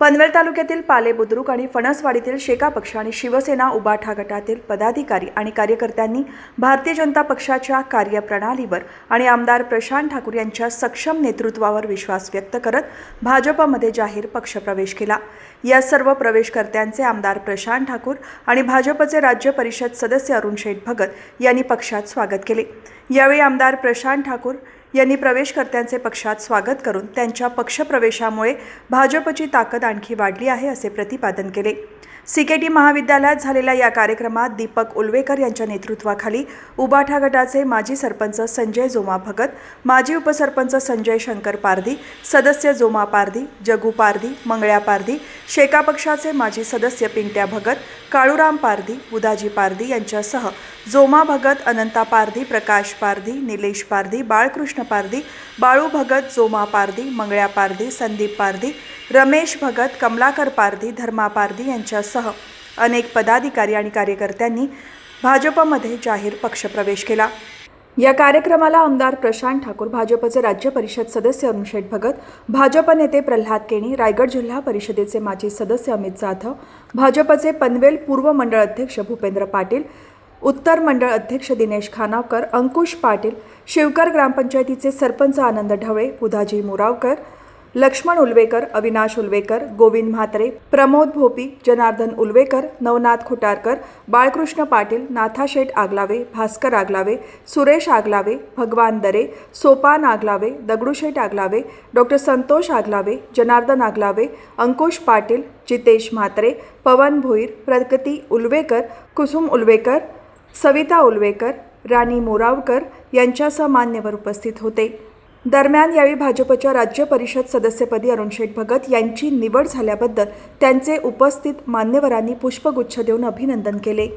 पनवेल तालुक्यातील पाले बुद्रुक आणि फणसवाडीतील शेका पक्ष आणि शिवसेना उबाठा गटातील पदाधिकारी आणि कार्यकर्त्यांनी भारतीय जनता पक्षाच्या कार्यप्रणालीवर आणि आमदार प्रशांत ठाकूर यांच्या सक्षम नेतृत्वावर विश्वास व्यक्त करत भाजपमध्ये जाहीर पक्षप्रवेश केला. या सर्व प्रवेशकर्त्यांचे आमदार प्रशांत ठाकूर आणि भाजपचे राज्य परिषद सदस्य अरुण शेठ भगत यांनी पक्षात स्वागत केले. यावेळी आमदार प्रशांत ठाकूर यांनी प्रवेशकर्त्यांचे पक्षात स्वागत करून त्यांच्या पक्षप्रवेशामुळे भाजपची ताकद आणखी वाढली आहे असे प्रतिपादन केले. सीकेटी महाविद्यालयात झालेल्या या कार्यक्रमात दीपक उलवेकर यांच्या नेतृत्वाखाली उबाठा गटाचे माजी सरपंच संजय जोमा भगत माजी उपसरपंच संजय शंकर पारधी सदस्य जोमा पारधी जगू पारधी मंगळ्या पारधी शेका पक्षाचे माजी सदस्य पिंट्या भगत काळूराम पारधी उदाजी पारधी यांच्यासह जोमा भगत अनंता पारधी प्रकाश पारधी निलेश पारधी बाळकृष्ण पारधी बाळू भगत जोमा पारधी मंगळ्या पारधी संदीप पारधी रमेश भगत कमलाकर पारधी धर्मा पारधी यांच्यासह अनेक पदाधिकारी आणि कार्यकर्त्यांनी भाजपमध्ये जाहीर पक्षप्रवेश केला. या कार्यक्रमाला आमदार प्रशांत ठाकूर भाजपचे राज्य परिषद सदस्य अरुण शेठ भगत भाजप नेते प्रल्हाद केणी रायगड जिल्हा परिषदेचे माजी सदस्य अमित जाधव भाजपचे पनवेल पूर्व मंडळ अध्यक्ष भूपेंद्र पाटील उत्तर मंडळ अध्यक्ष दिनेश खानावकर अंकुश पाटील शिवकर ग्रामपंचायतीचे सरपंच आनंद ढवळे उदाजी मुरावकर लक्ष्मण उलवेकर अविनाश उलवेकर गोविंद म्हात्रे प्रमोद भोपी जनार्दन उलवेकर नवनाथ खुटारकर बाळकृष्ण पाटील नाथाशेठ आगलावे भास्कर आगलावे सुरेश आगलावे भगवान दरे सोपान आगलावे दगडूशेठ आगलावे डॉक्टर संतोष आगलावे जनार्दन आगलावे अंकुश पाटील जितेश म्हात्रे पवन भोईर प्रगती उलवेकर कुसुम उलवेकर सविता उलवेकर राणी मोरावकर यांच्यासह मान्यवर उपस्थित होते. दरम्यान यावेळी भाजपच्या राज्य परिषद सदस्यपदी अरुण शेठ भगत यांची निवड झाल्याबद्दल त्यांचे उपस्थित मान्यवरांनी पुष्पगुच्छ देऊन अभिनंदन केले.